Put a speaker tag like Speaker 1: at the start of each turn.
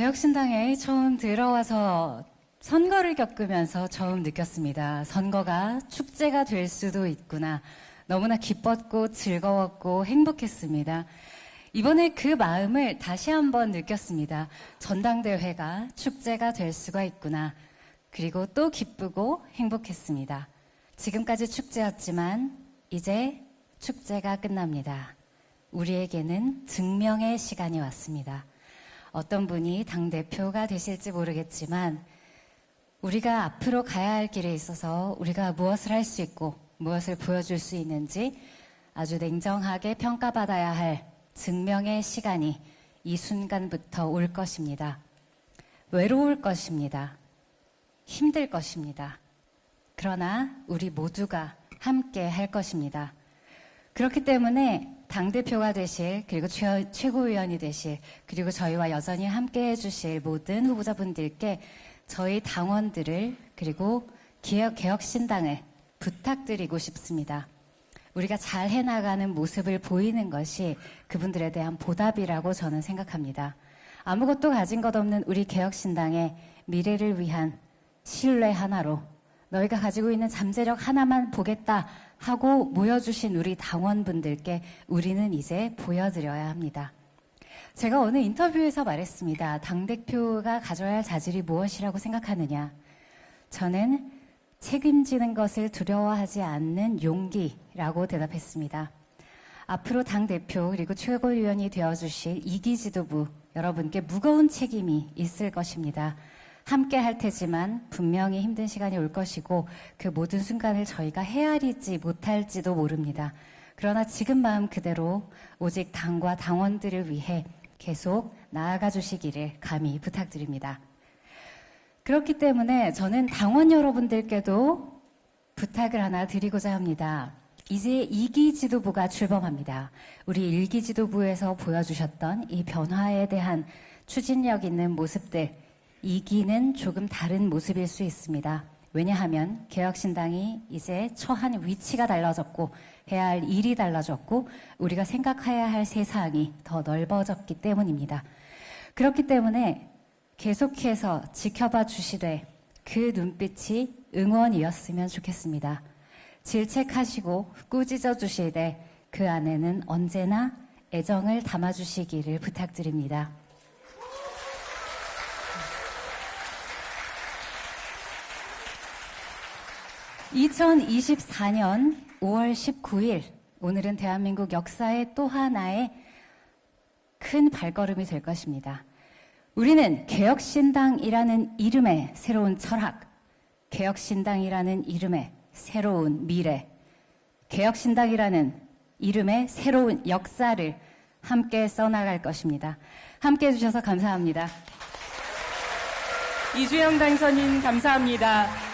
Speaker 1: 개혁신당에 처음 들어와서 선거를 겪으면서 처음 느꼈습니다. 선거가 축제가 될 수도 있구나. 너무나 기뻤고 즐거웠고 행복했습니다. 이번에 그 마음을 다시 한번 느꼈습니다. 전당대회가 축제가 될 수가 있구나. 그리고 또 기쁘고 행복했습니다. 지금까지 축제였지만 이제 축제가 끝납니다. 우리에게는 증명의 시간이 왔습니다. 어떤 분이 당대표가 되실지 모르겠지만 우리가 앞으로 가야 할 길에 있어서 우리가 무엇을 할 수 있고 무엇을 보여줄 수 있는지 아주 냉정하게 평가받아야 할 증명의 시간이 이 순간부터 올 것입니다. 외로울 것입니다. 힘들 것입니다. 그러나 우리 모두가 함께 할 것입니다. 그렇기 때문에 당대표가 되실, 그리고 최, 최고위원이 되실, 그리고 저희와 여전히 함께 해 주실 모든 후보자분들께 저희 당원들을, 그리고 기업, 개혁신당을 부탁드리고 싶습니다. 우리가 잘 해나가는 모습을 보이는 것이 그분들에 대한 보답이라고 저는 생각합니다. 아무것도 가진 것 없는 우리 개혁신당의 미래를 위한 신뢰 하나로 너희가 가지고 있는 잠재력 하나만 보겠다 하고 모여주신 우리 당원분들께 우리는 이제 보여드려야 합니다. 제가 어느 인터뷰에서 말했습니다. 당대표가 가져야 할 자질이 무엇이라고 생각하느냐. 저는 책임지는 것을 두려워하지 않는 용기라고 대답했습니다. 앞으로 당대표 그리고 최고위원이 되어주실 이기 지도부 여러분께 무거운 책임이 있을 것입니다. 함께 할 테지만 분명히 힘든 시간이 올 것이고 그 모든 순간을 저희가 헤아리지 못할지도 모릅니다. 그러나 지금 마음 그대로 오직 당과 당원들을 위해 계속 나아가 주시기를 감히 부탁드립니다. 그렇기 때문에 저는 당원 여러분들께도 부탁을 하나 드리고자 합니다. 이제 2기 지도부가 출범합니다. 우리 1기 지도부에서 보여주셨던 이 변화에 대한 추진력 있는 모습들, 2기는 조금 다른 모습일 수 있습니다. 왜냐하면 개혁신당이 이제 처한 위치가 달라졌고 해야 할 일이 달라졌고 우리가 생각해야 할 세상이 더 넓어졌기 때문입니다. 그렇기 때문에 계속해서 지켜봐 주시되 그 눈빛이 응원이었으면 좋겠습니다. 질책하시고 꾸짖어 주시되 그 안에는 언제나 애정을 담아 주시기를 부탁드립니다. (2024년 5월 19일) 오늘은 대한민국 역사의 또 하나의 큰 발걸음이 될 것입니다. 우리는 개혁신당이라는 이름의 새로운 철학, 개혁신당이라는 이름의 새로운 미래, 개혁신당이라는 이름의 새로운 역사를 함께 써나갈 것입니다. 함께 해주셔서 감사합니다.
Speaker 2: 이주영 당선인 감사합니다.